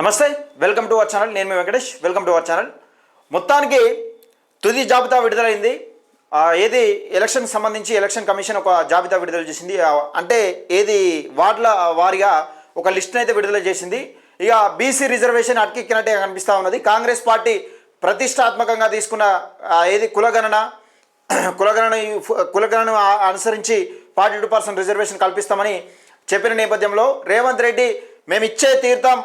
నమస్తే welcome to our channel నేను మీ Venkatesh. Welcome to our channel మొత్తానికి తుది జాబితా విడుదలైంది. ఏది ఎలక్షన్ సంబంధించి ఎలక్షన్ కమిషన్ ఒక జాబితా విడుదల చేసింది. అంటే ఏది వార్డుల వారిగా ఒక లిస్ట్ని అయితే విడుదల చేసింది. ఇక బీసీ రిజర్వేషన్ అటకెక్కినట్టే కనిపిస్తూ ఉన్నది. కాంగ్రెస్ పార్టీ ప్రతిష్టాత్మకంగా తీసుకున్న ఏది కులగణన కులగణన కులగణన అనుసరించి ఫార్టీ టూ పర్సెంట్ రిజర్వేషన్ కల్పిస్తామని చెప్పిన నేపథ్యంలో రేవంత్ రెడ్డి మేము ఇచ్చే తీర్థం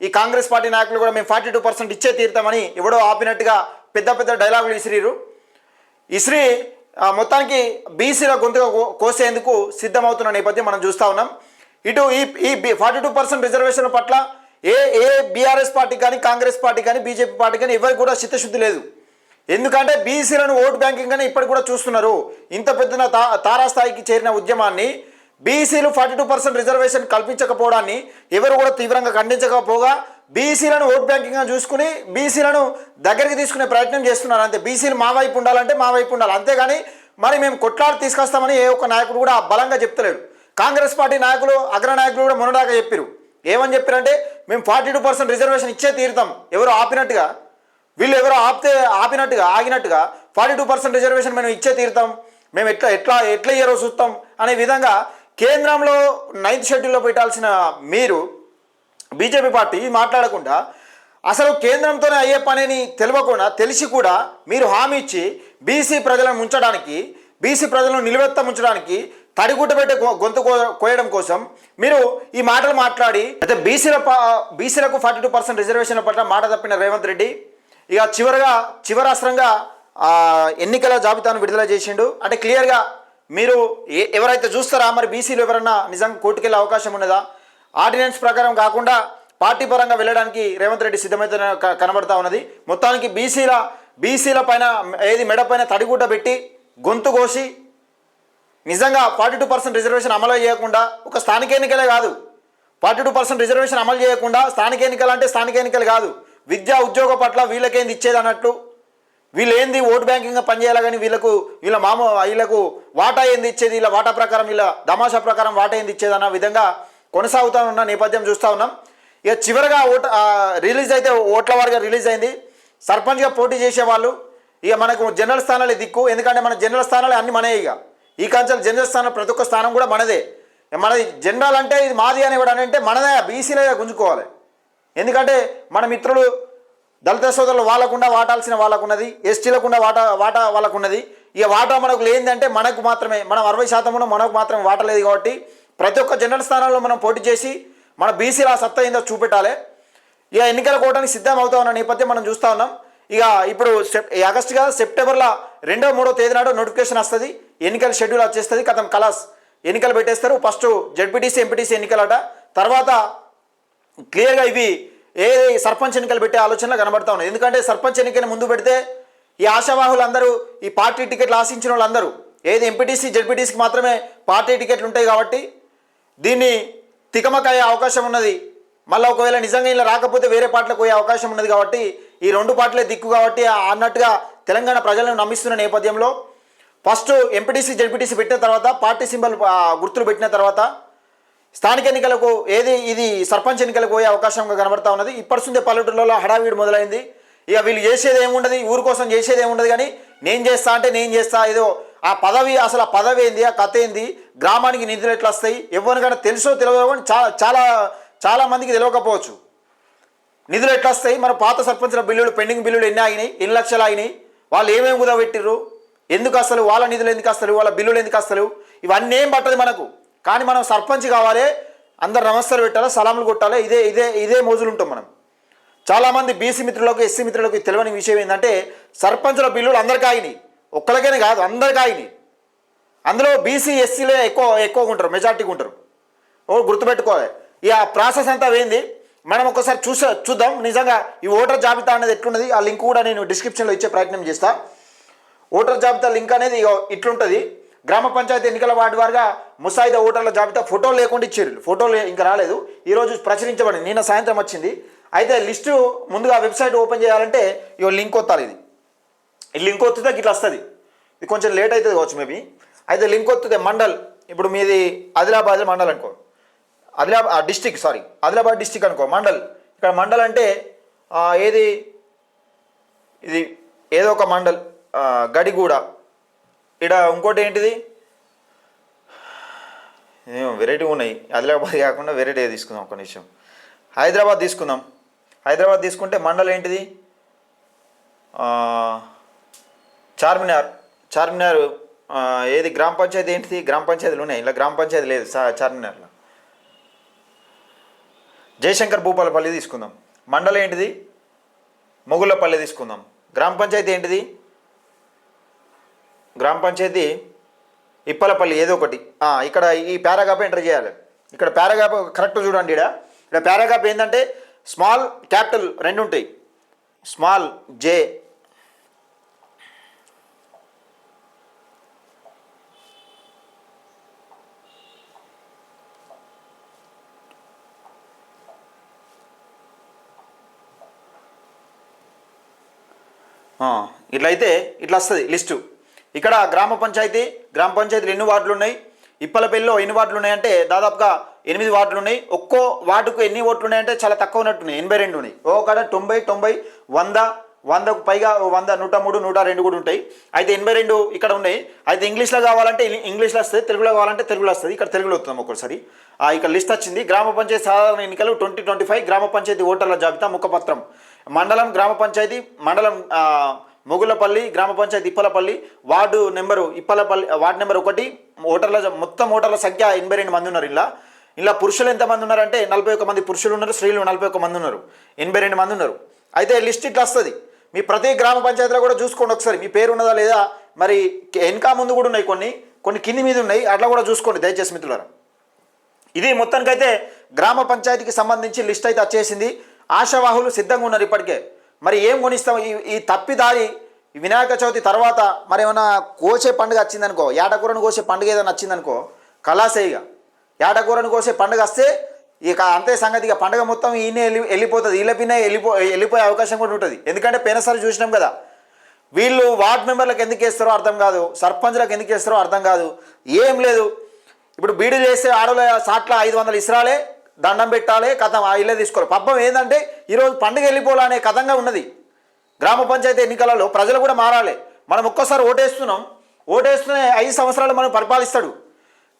ఈ కాంగ్రెస్ పార్టీ నాయకులు కూడా మేము ఫార్టీ టూ పర్సెంట్ ఇచ్చే తీరుతామని ఎవడో ఆపినట్టుగా పెద్ద పెద్ద డైలాగులు విసిరిరు ఇస్రీ ఆ, మొత్తానికి బీసీల గొంతుగా కో- కోసేందుకు సిద్ధమవుతున్న నేపథ్యం మనం చూస్తూ ఉన్నాం. ఇటు ఈ ఈ ఫార్టీ టూ పర్సెంట్ రిజర్వేషన్ల పట్ల ఏ ఏ బీఆర్ఎస్ పార్టీ కానీ కాంగ్రెస్ పార్టీ కానీ బీజేపీ పార్టీ కానీ ఎవరికి కూడా చిత్తశుద్ధి లేదు. ఎందుకంటే బీసీలను ఓటు బ్యాంకింగ్ అని ఇప్పటికి కూడా చూస్తున్నారు. ఇంత పెద్ద తా తారాస్థాయికి చేరిన ఉద్యమాన్ని బీసీలు ఫార్టీ టూ పర్సెంట్ రిజర్వేషన్ కల్పించకపోవడాన్ని ఎవరు కూడా తీవ్రంగా ఖండించకపోగా బీసీలను ఓట్ బ్యాంకింగ్గా చూసుకుని బీసీలను దగ్గరికి తీసుకునే ప్రయత్నం చేస్తున్నారు. అంతే బీసీలు మా వైపు ఉండాలంటే మా వైపు ఉండాలి. అంతేగాని మరి మేము కొట్లాడి తీసుకొస్తామని ఏ ఒక్క నాయకుడు కూడా బలంగా చెప్తలేడు. కాంగ్రెస్ పార్టీ నాయకులు అగ్రనాయకులు కూడా మొన్నదాకా చెప్పారు. ఏమని చెప్పారంటే మేము ఫార్టీ టూ పర్సెంట్ రిజర్వేషన్ ఇచ్చే తీరుతాం. ఎవరు ఆపినట్టుగా వీళ్ళు ఎవరో ఆపితే ఆపినట్టుగా ఆగినట్టుగా ఫార్టీ టూ పర్సెంట్ రిజర్వేషన్ మేము ఇచ్చే తీరుతాం. మేము ఎట్లా ఎట్లా ఎట్లా ఇయ్యారో చూస్తాం. అనే విధంగా కేంద్రంలో నైన్త్ షెడ్యూల్లో పెట్టాల్సిన మీరు బీజేపీ పార్టీ మాట్లాడకుండా అసలు కేంద్రంతోనే అయ్యే పనిని తెలియకుండా తెలిసి కూడా మీరు హామీ ఇచ్చి బీసీ ప్రజలను ఉంచడానికి బీసీ ప్రజలను నిలువెత్త ఉంచడానికి తడిగుడ్డ పెట్టే గొంతు కో- కోయడం కోసం మీరు ఈ మాటలు మాట్లాడి అయితే బీసీల బీసీలకు ఫార్టీ టూ పర్సెంట్ రిజర్వేషన్ల పట్ల మాట తప్పిన రేవంత్ రెడ్డి ఇక చివరగా చివరాస్త్రంగా ఎన్నికల జాబితాను విడుదల చేసిండు. అంటే క్లియర్గా మీరు ఏ- ఎవరైతే చూస్తారా మరి బీసీలు ఎవరన్నా నిజంగా కోర్టుకెళ్ళే అవకాశం ఉన్నదా? ఆర్డినెన్స్ ప్రకారం కాకుండా పార్టీ పరంగా వెళ్ళడానికి రేవంత్ రెడ్డి సిద్ధమైతే కనబడతా ఉన్నది. మొత్తానికి బీసీల బీసీల పైన ఏది మెడ పైన తడిగుడ్డ పెట్టి గొంతు కోసి నిజంగా ఫార్టీ టూ పర్సెంట్ రిజర్వేషన్ అమలు చేయకుండా ఒక స్థానిక ఎన్నికలే కాదు. ఫార్టీ టూ పర్సెంట్ రిజర్వేషన్ అమలు చేయకుండా స్థానిక ఎన్నికలు అంటే స్థానిక ఎన్నికలు కాదు. విద్యా ఉద్యోగ పట్ల వీళ్ళకేంది ఇచ్చేది అన్నట్టు వీళ్ళు ఏంది ఓటు బ్యాంకింగ్గా పనిచేయాలి కానీ వీళ్ళకు వీళ్ళ మామ వీళ్ళకు వాటా ఏంది ఇచ్చేది? వీళ్ళ వాటా ప్రకారం వీళ్ళ దమాషా ప్రకారం వాటా ఏంది ఇచ్చేది? అన్న విధంగా కొనసాగుతా ఉన్న నేపథ్యం చూస్తూ ఉన్నాం. ఇక చివరిగా ఓట రిలీజ్ అయితే ఓట్ల వారిగా రిలీజ్ అయింది. సర్పంచ్గా పోటీ చేసేవాళ్ళు. ఇక మనకు జనరల్ స్థానాలే దిక్కు. ఎందుకంటే మన జనరల్ స్థానాలు అన్ని మనే ఇక. ఈ కంచెలు జనరల్ స్థానం ప్రతి ఒక్క స్థానం కూడా మనదే. మనది జనరల్ అంటే ఇది మాది అనేవాడు అని అంటే మనదే. బీసీలే గుంజుకోవాలి. ఎందుకంటే మన మిత్రులు దళిత సోదరులు వాళ్ళకుండా వాటాల్సిన వాళ్ళకున్నది ఎస్టీలకుండా వాటా వాటా వాళ్ళకున్నది. ఇక వాటా మనకు లేదంటే మనకు మాత్రమే మనం అరవై శాతం మనకు మాత్రమే వాటా లేదు కాబట్టి ప్రతి ఒక్క జనరల్ స్థానాల్లో మనం పోటీ చేసి మన బీసీల సత్తా ఏందో చూపెట్టాలి. ఇక ఎన్నికల కోవడానికి సిద్ధం అవుతా ఉన్న నేపథ్యం మనం చూస్తూ ఉన్నాం. ఇక ఇప్పుడు సెప్ ఆగస్టుగా సెప్టెంబర్లో రెండో మూడో తేదీ నాడు నోటిఫికేషన్ వస్తుంది. ఎన్నికల షెడ్యూల్ వచ్చేస్తుంది కథం కలాస్ ఎన్నికలు పెట్టేస్తారు. ఫస్ట్ జడ్పీటీసీ ఎంపీటీసీ ఎన్నికలట. తర్వాత క్లియర్గా ఇవి ఏ సర్పంచ్ ఎన్నికలు పెట్టే ఆలోచనలు కనబడతా ఉన్నాయి. ఎందుకంటే సర్పంచ్ ఎన్నికని ముందు పెడితే ఈ ఆశావాహులందరూ ఈ పార్టీ టికెట్లు ఆశించిన వాళ్ళందరూ ఏది ఎంపీటీసీ జడ్పీటీసీకి మాత్రమే పార్టీ టికెట్లు ఉంటాయి కాబట్టి దీన్ని తికమక అయ్యే అవకాశం ఉన్నది. మళ్ళీ ఒకవేళ నిజంగా ఇలా రాకపోతే వేరే పార్టీలకు పోయే అవకాశం ఉన్నది కాబట్టి ఈ రెండు పార్టీలే దిక్కు కాబట్టి అన్నట్టుగా తెలంగాణ ప్రజలను నమ్మిస్తున్న నేపథ్యంలో ఫస్ట్ ఎంపీటీసీ జడ్పీటీసీ పెట్టిన తర్వాత పార్టీ సింబల్ గుర్తులు పెట్టిన తర్వాత స్థానిక ఎన్నికలకు ఏది ఇది సర్పంచ్ ఎన్నికలకు పోయే అవకాశంగా కనబడతా ఉన్నది. ఇప్పటిసుందే పల్లెటూళ్ళలో హడావిడి మొదలైంది. ఇక వీళ్ళు చేసేది ఏముండదు ఊరి కోసం చేసేది ఏముండదు కానీ నేను చేస్తా అంటే నేను చేస్తా. ఏదో ఆ పదవి అసలు ఆ పదవి ఏంది ఆ కథ ఏంది గ్రామానికి నిధులు ఎట్లా వస్తాయి ఎవరికైనా తెలుసో తెలియదో కానీ చాలా చాలా చాలా మందికి తెలియకపోవచ్చు. నిధులు ఎట్లా వస్తాయి? మన పాత సర్పంచుల బిల్లులు పెండింగ్ బిల్లులు ఎన్ని ఆగినాయి? ఎన్ని లక్షలు ఆగినాయి? వాళ్ళు ఏమేమి కుదబెట్టిర్రు ఎందుకు వస్తలు వాళ్ళ నిధులు ఎందుకు వస్తలు వాళ్ళ బిల్లులు ఎందుకు వస్తలు ఇవన్నీ ఏం పట్టదు మనకు. కానీ మనం సర్పంచ్ కావాలి అందరు నమస్కారం పెట్టాలి సలాములు కొట్టాలి ఇదే ఇదే ఇదే మోజులు ఉంటాం మనం. చాలామంది బీసీ మిత్రులకు ఎస్సీ మిత్రులకు తెలియని విషయం ఏంటంటే సర్పంచుల బిల్లులు అందరికీ ఆగినాయి. ఒక్కరికైనా కాదు అందరికీ ఆగినాయి. అందులో బీసీ ఎస్సీలే ఎక్కువ ఎక్కువగా ఉంటారు మెజార్టీగా ఉంటారు ఓ గుర్తుపెట్టుకోవాలి. ఇక ఆ ప్రాసెస్ అంతా ఏంది? మనం ఒకసారి చూసా చూద్దాం. నిజంగా ఈ ఓటర్ జాబితా అనేది ఎట్లున్నది? ఆ లింక్ కూడా నేను డిస్క్రిప్షన్లో ఇచ్చే ప్రయత్నం చేస్తాను ఓటర్ జాబితా లింక్ అనేది ఇట్లుంటుంది. గ్రామ పంచాయతీ ఎన్నికల వార్డు వారుగా ముసాయిదా ఓటర్ల జాబితా ఫోటో లేకుండా ఇచ్చారు. ఫోటోలు ఇంకా రాలేదు. ఈరోజు ప్రచురించబడింది. నిన్న సాయంత్రం వచ్చింది. అయితే లిస్టు ముందుగా వెబ్సైట్ ఓపెన్ చేయాలంటే ఇవో లింక్ వత్తాలి ఇది. ఈ లింక్ వత్తితే ఇట్లా వస్తుంది. ఇది కొంచెం లేట్ అవుతుంది కావచ్చు మేబీ. అయితే లింక్ వస్తుంది మండల్ ఇప్పుడు మీది ఆదిలాబాద్ మండల్ అనుకో. Adilabad district sorry Adilabad district అనుకో మండల్. ఇక్కడ మండల్ అంటే ఏది? ఇది ఏదో ఒక మండల్ గడిగూడ. ఇక్కడ ఇంకోటి ఏంటిది? వెరైటీ ఉన్నాయి. ఆదిలాబాద్ కాకుండా వెరైటీ తీసుకుందాం ఒక నిమిషం. హైదరాబాద్ తీసుకుందాం. హైదరాబాద్ తీసుకుంటే మండలం ఏంటిది? చార్మినార్. చార్మినార్ ఏది గ్రామ పంచాయతీ ఏంటిది? గ్రామ పంచాయతీలు ఉన్నాయి. ఇలా గ్రామ పంచాయతీ లేదు చార్మినార్లో. జయశంకర్ భూపాలపల్లి తీసుకుందాం. మండలం ఏంటిది? మొగుళ్ళపల్లి తీసుకుందాం. గ్రామ పంచాయతీ ఏంటిది? గ్రామ పంచాయతీ ఇప్పలపల్లి ఏదో ఒకటి. ఇక్కడ ఈ పారాగ్రాఫ్ ఎంటర్ చేయాలి. ఇక్కడ పారాగ్రాఫ్ కరెక్ట్ చూడండి ఇక్కడ ఇక్కడ పారాగ్రాఫ్ ఏంటంటే స్మాల్ క్యాపిటల్ రెండు ఉంటాయి. Small J. ఇట్లయితే ఇట్లా అయితే ఇట్లా వస్తుంది లిస్టు. ఇక్కడ గ్రామ పంచాయతీ గ్రామ పంచాయతీలు ఎన్ని వార్డులు ఉన్నాయి ఇప్పలపల్లిలో ఎన్ని వార్డులు ఉన్నాయంటే దాదాపుగా ఎనిమిది వార్డులు ఉన్నాయి ఒక్కో వార్డుకు ఎన్ని ఓట్లు ఉన్నాయంటే చాలా తక్కువ ఉన్నట్టున్నాయి. ఎనభై రెండు ఉన్నాయి. ఒకడ తొంభై తొంభై వంద వందకు పైగా వంద నూట మూడు నూట రెండు కూడా ఉంటాయి. అయితే ఎనభై రెండు ఇక్కడ ఉన్నాయి. అయితే ఇంగ్లీష్లో కావాలంటే ఇంగ్లీష్లో వస్తుంది తెలుగులో కావాలంటే తెలుగులో వస్తుంది. ఇక్కడ తెలుగులో వస్తుంది ఒక్కోసారి. ఇక్కడ లిస్ట్ వచ్చింది. గ్రామ పంచాయతీ సాధారణ ఎన్నికలు ట్వంటీ ట్వంటీ ఫైవ్ గ్రామ పంచాయతీ ఓటర్ల జాబితా ముఖపత్రం. మండలం గ్రామ పంచాయతీ మండలం మొగులపల్లి గ్రామ panchayat Ippalapalli ward number Ippalapalli ward number ఒకటి ఓటర్ల మొత్తం ఓటర్ల సంఖ్య ఎనభై రెండు మంది ఉన్నారు ఇలా ఇలా పురుషులు ఎంతమంది ఉన్నారంటే నలభై ఒక మంది పురుషులు ఉన్నారు స్త్రీలు నలభై ఒక మంది ఉన్నారు. ఎనభై రెండు మంది ఉన్నారు. అయితే లిస్ట్ ఇట్లా వస్తుంది. మీ ప్రతి గ్రామ పంచాయతీలో కూడా చూసుకోండి ఒకసారి. మీ పేరు ఉన్నదా లేదా? మరి వెనక ముందు కూడా ఉన్నాయి కొన్ని. కొన్ని కింది మీద ఉన్నాయి. అట్లా కూడా చూసుకోండి దయచేసి మిత్రులారా. ఇది మొత్తానికైతే గ్రామ పంచాయతీకి సంబంధించి లిస్ట్ అయితే వచ్చేసింది. ఆశావాహులు సిద్ధంగా ఉన్నారు ఇప్పటికే. మరి ఏం కొనిస్తాం? ఈ ఈ తప్పిదారి వినాయక చవితి తర్వాత మరి ఏమైనా కోసే పండుగ వచ్చిందనుకో ఏటకూరను కోసే పండుగ ఏదైనా వచ్చిందనుకో కళాసేయిగా ఏటకూరను కోసే పండుగ వస్తే ఇక అంతే సంగతి ఇక పండుగ మొత్తం ఈయనే వెళ్ళి వెళ్ళిపోతుంది. వీళ్ళ పిన్నే వెళ్ళిపో వెళ్ళిపోయే అవకాశం కూడా ఉంటుంది. ఎందుకంటే పోయినసారి చూసినాం కదా. వీళ్ళు వార్డ్ మెంబర్లకు ఎందుకు వేస్తారో అర్థం కాదు. సర్పంచ్లకు ఎందుకు వేస్తారో అర్థం కాదు. ఏం లేదు. ఇప్పుడు బీడీ చేస్తే ఆడల సాట్ల ఐదు వందలు ఇస్రాలే. దండం పెట్టాలి కథం ఆ ఇల్లే తీసుకోవాలి. పబ్బం ఏంటంటే ఈరోజు పండుగ వెళ్ళిపోవాలనే కథంగా ఉన్నది. గ్రామ పంచాయతీ ఎన్నికలలో ప్రజలు కూడా మారాలి. మనం ఒక్కోసారి ఓటేస్తున్నాం. ఓటేస్తూనే ఐదు సంవత్సరాలు మనం పరిపాలిస్తాడు.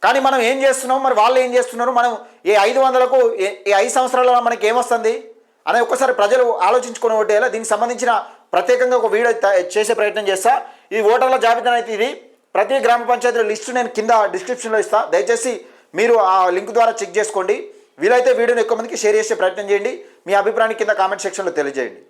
కానీ మనం ఏం చేస్తున్నాం? మరి వాళ్ళు ఏం చేస్తున్నారు? మనం ఏ ఐదు వందలకు ఏ- ఈ ఐదు సంవత్సరాలలో మనకి ఏమొస్తుంది? అనే ఒక్కసారి ప్రజలు ఆలోచించుకుని ఓటేలా దీనికి సంబంధించిన ప్రత్యేకంగా ఒక వీడియో చేసే ప్రయత్నం చేస్తా. ఈ ఓటర్ల జాబితా అయితే ఇది. ప్రతి గ్రామ పంచాయతీల లిస్టు నేను కింద డిస్క్రిప్షన్లో ఇస్తాను దయచేసి మీరు ఆ లింక్ ద్వారా చెక్ చేసుకోండి. వీలైతే వీడియోని ఎక్కువ మందికి షేర్ చేసే ప్రయత్నం చేయండి. మీ అభిప్రాయాన్ని కింద కామెంట్ సెక్షన్లో తెలియజేయండి.